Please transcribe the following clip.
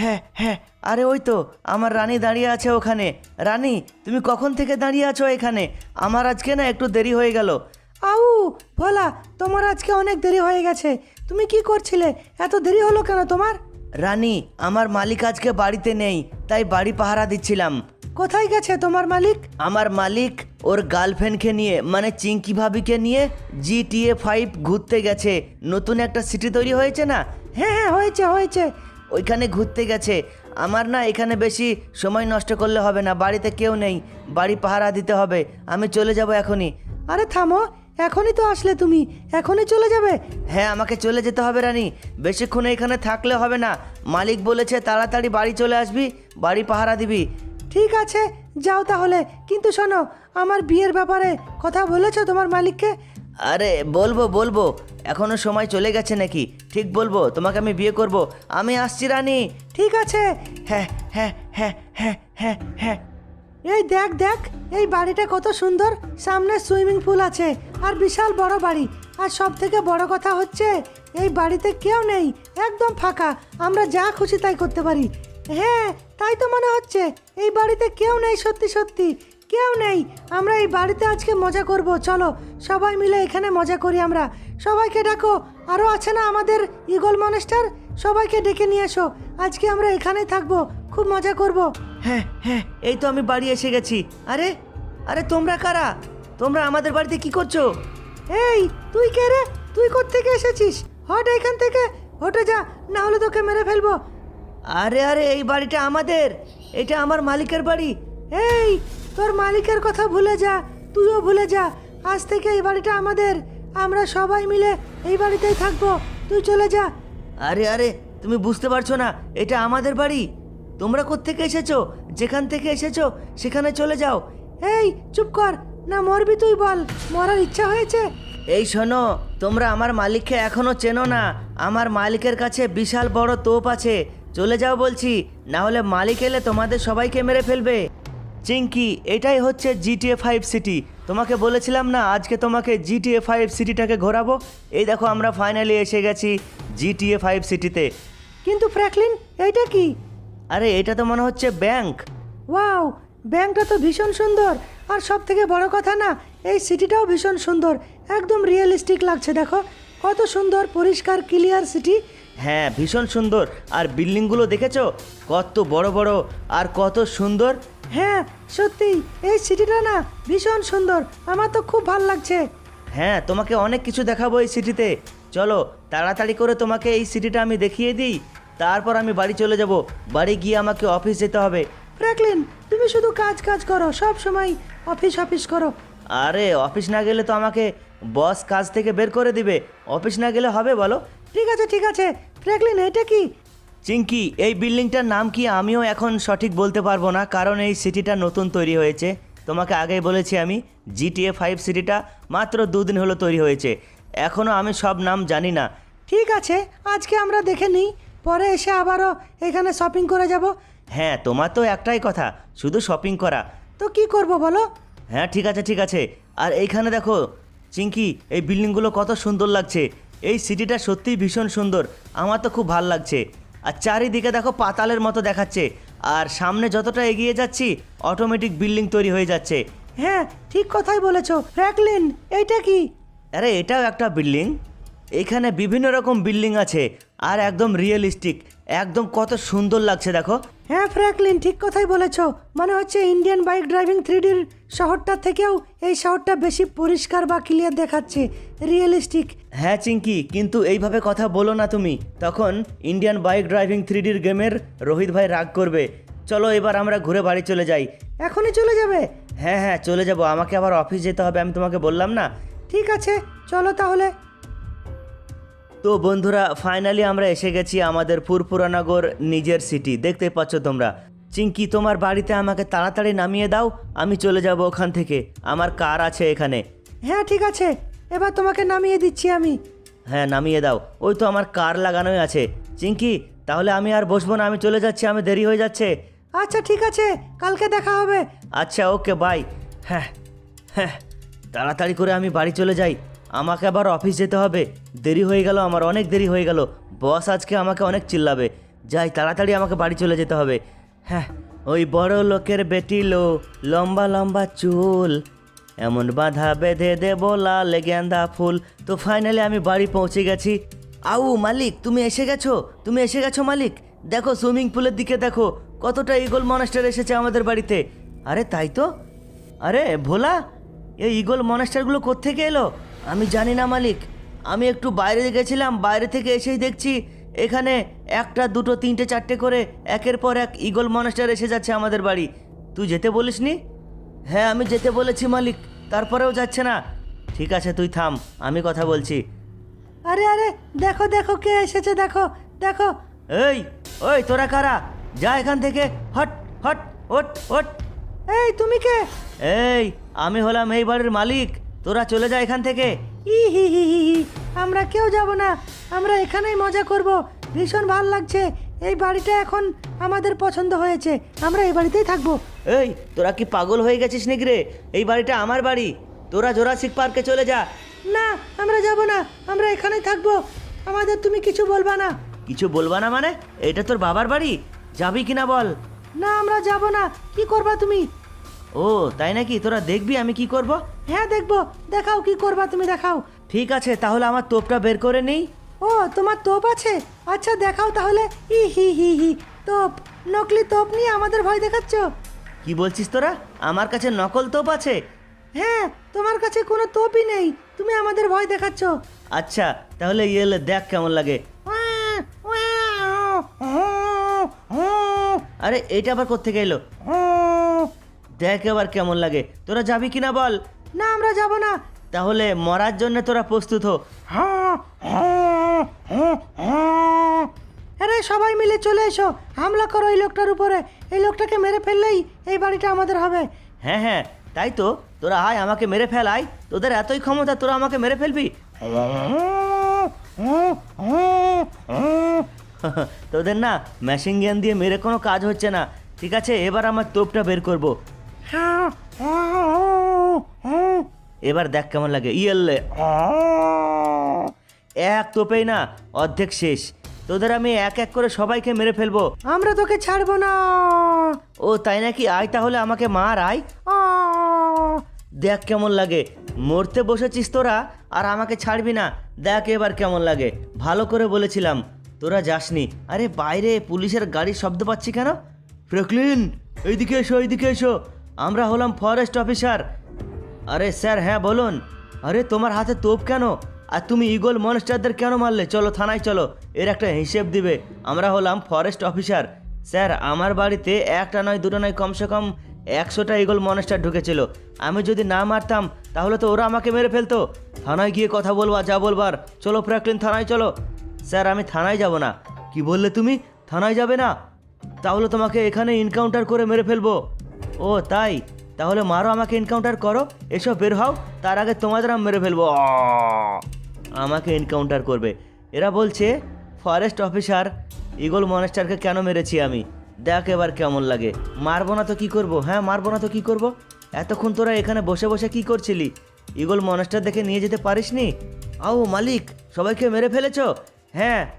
হ্যাঁ হ্যাঁ আরে ওই তো আমার রানী দাঁড়িয়ে আছে ওখানে। রানী তুমি কখন থেকে দাঁড়িয়ে আছো এখানে? আমার আজকে না একটু দেরি হয়ে গেল। আউ ভোলা তোমার আজকে অনেক দেরি হয়ে গেছে। তুমি কি করছিলে? এত দেরি হলো কেন তোমার? রানী আমার মালিক আজকে বাড়িতে নেই তাই বাড়ি পাহারা দিচ্ছিলাম। কোথায় গেছে তোমার মালিক? আমার মালিক ওর গার্লফ্রেন্ডকে নিয়ে মানে চিঙ্কি ভাবিকে নিয়ে জিটিএ ফাইভ ঘুরতে গেছে। নতুন একটা সিটি তৈরি হয়েছে না? হ্যাঁ হ্যাঁ হয়েছে হয়েছে। ওইখানে ঘুরতে গেছে। আমার না এখানে বেশি সময় নষ্ট করলে হবে না বাড়িতে কেউ নেই বাড়ি পাহারা দিতে হবে আমি চলে যাব এখনই। আরে থামো এখনই তো আসলে তুমি এখনই চলে যাবে? হ্যাঁ আমাকে চলে যেতে হবে রানী বেশিক্ষণ এখানে থাকলে হবে না। মালিক বলেছে তাড়াতাড়ি বাড়ি চলে আসবি বাড়ি পাহারা দিবি। ঠিক আছে যাও তাহলে কিন্তু শোনো আমার বিয়ের ব্যাপারে কথা বলেছ তোমার মালিককে? আরে বলব বলব। এখনও সময় চলে গেছে নাকি? ঠিক বলব, তোমাকে আমি বিয়ে করব। আমি আসছি, রানী। ঠিক আছে। হ্যাঁ হ্যাঁ হ্যাঁ হ্যাঁ হ্যাঁ হ্যাঁ। এই দেখ দেখ, এই বাড়িটা কত সুন্দর। সামনে সুইমিং পুল আছে, আর বিশাল বড় বাড়ি। আর সব থেকে বড় কথা হচ্ছে, এই বাড়িতে কেউ নেই, একদম ফাঁকা। আমরা যা খুশি তাই করতে পারি। হ্যাঁ তাই তো মনে হচ্ছে, এই বাড়িতে কেউ নেই সত্যি সত্যি। কেউ নেই। আমরা এই বাড়িতে আজকে মজা করব। চলো সবাই মিলে এখানে মজা করি আমরা। সবাইকে ডাকো। আরও আছে না আমাদের ইগল মনেস্টার? সবাইকে ডেকে নিয়ে এসো। আজকে আমরা এখানেই থাকব। খুব মজা করব। হ্যাঁ হ্যাঁ এই তো আমি বাড়ি এসে গেছি। আরে আরে তোমরা কারা? তোমরা আমাদের বাড়িতে কি করছ? এই তুই কে রে? তুই কোত্থেকে এসেছিস? হট এখান থেকে। হটে যা না হলে তোকে মেরে ফেলব। আরে আরে এই বাড়িটা আমাদের। এটা আমার মালিকের বাড়ি। এই তোর মালিকের কথা ভুলে যা তুইও ভুলে যা। আজ থেকে এই বাড়িটা আমাদের। আমরা সবাই মিলে এই বাড়িতেই থাকব। তুই চলে যা। আরে আরে তুমি বুঝতে পারছ না এটা আমাদের বাড়ি। তোমরা কোত্থেকে এসেছ? যেখান থেকে এসেছ সেখানে চলে যাও। এই চুপ কর। না মরবি তুই বল। মরার ইচ্ছা হয়েছে? এই শোনো তোমরা আমার মালিককে এখনও চেনো না। আমার মালিকের কাছে বিশাল বড় তোপ আছে। চলে যাও বলছি না হলে মালিক এলে তোমাদের সবাইকে মেরে ফেলবে। চিঙ্কি এটাই হচ্ছে জিটিএ ফাইভ সিটি। তোমাকে বলেছিলাম না আজকে তোমাকে জিটিএ ফাইভ সিটিটাকে ঘোরাবো? এই দেখো আমরা ফাইনালি এসে গেছি জিটিএ ফাইভ সিটিতে। কিন্তু ফ্র্যাঙ্কলিন এইটা কি? আরে এটা তো মনে হচ্ছে ব্যাংক। ওয়াও ব্যাংকটা তো ভীষণ সুন্দর। আর সব থেকে বড় কথা না এই সিটিটাও ভীষণ সুন্দর। একদম রিয়েলিস্টিক লাগছে দেখো। কত সুন্দর পরিষ্কার ক্লিয়ার সিটি হ্যাঁ ভীষণ সুন্দর। আর বিল্ডিংগুলো দেখেছ? কত বড় বড় আর কত সুন্দর। হ্যাঁ সত্যি এই সিটিটা না ভীষণ সুন্দর। আমার তো খুব ভালো লাগছে। হ্যাঁ তোমাকে অনেক কিছু দেখাবো এই সিটিতে। চলো তাড়াতাড়ি করে তোমাকে এই সিটিটা আমি দেখিয়ে দিই। তারপর আমি বাড়ি চলে যাব। বাড়ি গিয়ে আমাকে অফিস যেতে হবে। ফ্র্যাঙ্কলিন তুমি শুধু কাজ কাজ করো। সব সময় অফিস অফিস করো। আরে অফিস না গেলে তো আমাকে বস কাজ থেকে বের করে দিবে। অফিস না গেলে হবে বলো? ঠিক আছে ঠিক আছে। ফ্র্যাঙ্কলিন এটা কি? চিঙ্কি এই বিল্ডিংটার নাম কি আমিও এখন সঠিক বলতে পারব না কারণ এই সিটিটা নতুন তৈরি হয়েছে। তোমাকে আগেই বলেছি আমি জিটিএ ফাইভ সিটিটা মাত্র দুদিন হলো তৈরি হয়েছে। এখনও আমি সব নাম জানি না। ঠিক আছে আজকে আমরা দেখে নিই। পরে এসে আবারও এখানে শপিং করে যাব। হ্যাঁ তোমার তো একটাই কথা শুধু শপিং করা। তো কি করব বলো? হ্যাঁ ঠিক আছে ঠিক আছে। আর এইখানে দেখো চিঙ্কি এই বিল্ডিংগুলো কত সুন্দর লাগছে। এই সিটিটা সত্যিই ভীষণ সুন্দর। আমার তো খুব ভালো লাগছে। আর চারিদিকে দেখো পাতালের মতো দেখাচ্ছে। আর সামনে যতটা এগিয়ে যাচ্ছি অটোমেটিক বিল্ডিং তৈরি হয়ে যাচ্ছে। হ্যাঁ ঠিক কথাই বলেছ। ফ্র্যাঙ্কলিন এইটা কি? আরে এটাও একটা বিল্ডিং এখানে বিভিন্ন রকম বিল্ডিং আছে আর একদম রিয়েলিস্টিক একদম কত সুন্দর লাগছে দেখো। হ্যাঁ ফ্র্যাঙ্কলিন ঠিক কথাই বলেছ। মানে হচ্ছে ইন্ডিয়ান বাইক ড্রাইভিং থ্রিডির শহরটা থেকেও এই শহরটা বেশি পরিষ্কার বা ক্লিয়ার দেখাচ্ছে রিয়েলিস্টিক হ্যাঁ চিঙ্কি কিন্তু এইভাবে কথা বলো না তুমি। তখন ইন্ডিয়ান বাইক ড্রাইভিং থ্রি থ্রিডির গেমের রোহিত ভাই রাগ করবে। চলো এবার আমরা ঘুরে বাড়ি চলে যাই। এখনই চলে যাবে? হ্যাঁ হ্যাঁ চলে যাব। আমাকে আবার অফিস যেতে হবে আমি তোমাকে বললাম না? ঠিক আছে চলো তাহলে। তো বন্ধুরা ফাইনালি আমরা এসে গেছি আমাদের পুরপুরানগর নিজের সিটি দেখতে পাচ্ছ তোমরা। চিঙ্কি তোমার বাড়িতে আমাকে তাড়াতাড়ি নামিয়ে দাও আমি চলে যাব ওখান থেকে। আমার কার আছে এখানে? হ্যাঁ ঠিক আছে। এবার তোমাকে নামিয়ে দিচ্ছি আমি। হ্যাঁ নামিয়ে দাও। ওই তো আমার কার লাগানোই আছে। চিঙ্কি তাহলে আমি আর বসবো না আমি চলে যাচ্ছি আমি দেরি হয়ে যাচ্ছে। আচ্ছা ঠিক আছে। কালকে দেখা হবে। আচ্ছা ওকে বাই। হ্যাঁ হ্যাঁ তাড়াতাড়ি করে আমি বাড়ি চলে যাই। আমাকে আবার অফিস যেতে হবে। দেরি হয়ে গেল আমার অনেক দেরি হয়ে গেল। বস আজকে আমাকে অনেক চিল্লাবে। যাই তাড়াতাড়ি আমাকে বাড়ি চলে যেতে হবে। হ্যাঁ ওই বড় লোকের বেটি লো লম্বা লম্বা চুল। এমন বাঁধা বেঁধে দেবো লাল গেন্দা ফুল। তো ফাইনালি আমি বাড়ি পৌঁছে গেছি। আউ, মালিক, তুমি এসে গেছো? তুমি এসে গেছো, মালিক? দেখো, সুইমিং পুলের দিকে দেখো, কতটা ইগল মনাস্টার এসেছে আমাদের বাড়িতে। আরে, তাই তো? আরে, ভোলা, এই ইগল মনাস্টারগুলো কোত্থেকে এলো? আমি জানি না, মালিক। আমি একটু বাইরে গেছিলাম, বাইরে থেকে এসেই দেখছি এখানে একটা দুটো তিনটে চারটে করে একের পর এক ইগল মনাস্টার এসে যাচ্ছে আমাদের বাড়ি। তুই যেতে বলিসনি? হ্যাঁ আমি যেতে বলেছি মালিক। তারপরেও যাচ্ছে না। ঠিক আছে তুই থাম আমি কথা বলছি। আরে আরে দেখো দেখো কে এসেছে দেখো দেখো। এই ওই তোরা কারা? যা এখান থেকে হট হট ওট ওট। এই তুমি কে? এই আমি হলাম এই বাড়ির মালিক। তোরা চলে যা এখান থেকে। ই হি হি হি হি আমরা কেউ যাব না। আমরা এখানেই মজা করব। ভীষণ ভালো লাগছে। এই বাড়িটা এখন আমাদের পছন্দ হয়েছে। আমরা এই বাড়িতেই থাকব। এই তোরা কি পাগল হয়ে গেছিস নাকি রে? এই বাড়িটা আমার বাড়ি। তোরা জোরাসিক পার্কে চলে যা। না আমরা যাব না। আমরা এখানেই থাকব। আমাদের তুমি কিছু বলবা না। কিছু বলবা না মানে? এটা তোর বাবার বাড়ি? যাবি কিনা বল। না আমরা যাব না। কি করবা তুমি? ও তাই নাকি? তোরা দেখবি আমি কি করব? হ্যাঁ দেখব। দেখাও কি করবা তুমি দেখাও। ঠিক আছে তাহলে আমার তোপটা বের করে নেই। ও তোমার তোপ আছে? আচ্ছা দেখাও তাহলে। ই হি হি হি। তোপ নকলি তোপ নিয়ে আমাদের ভয় দেখাচ্ছ? কি বলছিস তোরা? আমার কাছে নকল তোপ আছে? হ্যাঁ তোমার কাছে কোনো তোপই নেই। তুমি আমাদের ভয় দেখাচ্ছ। আচ্ছা তাহলে ইয়েলে দেখ কেমন লাগে। আরে এটা আবার কোথেকে এলো? দেখ এবার কেমন লাগে। তোরা যাবি কিনা বল? না আমরা যাব না। তাহলে মরার জন্য তোরা প্রস্তুত হো। আরে সবাই মিলে চলে এসো। হামলা করো এই লোকটার উপরে। এই লোকটাকে মেরে ফেললেই এই বাড়িটা আমাদের হবে। হ্যাঁ হ্যাঁ তাই তো। তোরা আয় আমাকে মেরে ফেল আয়। তোদের এতই ক্ষমতা তোরা আমাকে মেরে ফেলবি? তোদের না মেশিন গান দিয়ে মেরে কোনো কাজ হচ্ছে না। ঠিক আছে এবার আমার তোপটা বের করব। এবার দেখ কেমন লাগে। ইয়েলে এক তোপেই না অর্ধেক শেষ। তোদের আমি এক এক করে সবাইকে মেরে ফেলব। আমরা তোকে ছাড়বো না। ও তাই নাকি? আয় তাহলে আমাকে মার আয়! দেখ কেমন লাগে। মরতে বসেছিস তোরা আর আমাকে ছাড়বি না। দেখ এবার কেমন লাগে। ভালো করে বলেছিলাম। তোরা যাসনি। আরে বাইরে পুলিশের গাড়ির শব্দ পাচ্ছি কেন? ফ্রেকলিন এইদিকে এসো এইদিকে এসো। আমরা হলাম ফরেস্ট অফিসার আরে স্যার হ্যাঁ বলুন। আরে, তোমার হাতে তোপ কেন? আর তুমি ইগল মনস্টারদের কেন মারলে? চলো, থানায় চলো। এর একটা হিসেব দিবে। আমরা হলাম ফরেস্ট অফিসার স্যার, আমার বাড়িতে একটা নয়, দুটো নয়, কমসে কম একশোটা ইগল মনস্টার ঢুকেছিল। আমি যদি না মারতাম, তাহলে তো ওরা আমাকে মেরে ফেলতো। থানায় গিয়ে কথা বলবা, যা বলবার। চলো ফ্র্যাকলিন থানায় চলো। স্যার, আমি থানায় যাব না। কি বললে তুমি? থানায় যাবে না? তাহলে তোমাকে এখানে এনকাউন্টার করে মেরে ফেলব। ও, তাই? তাহলে মারো আমাকে এনকাউন্টার করো। এসব বের হও। তার আগে তোমাদের আমি মেরে ফেলব। আমাকে এনকাউন্টার করবে। এরা বলছে ফরেস্ট অফিসার ইগল মনেস্টারকে কেন মেরেছি আমি? দেখ এবার কেমন লাগে। মারবো না তো কি করব? হ্যাঁ মারবো না তো কি করব? এতক্ষণ তোরা এখানে বসে বসে কি করছিলি? ইগল মনেস্টার দেখে নিয়ে যেতে পারিসনি? আও মালিক, সবাইকে মেরে ফেলেছ? হ্যাঁ।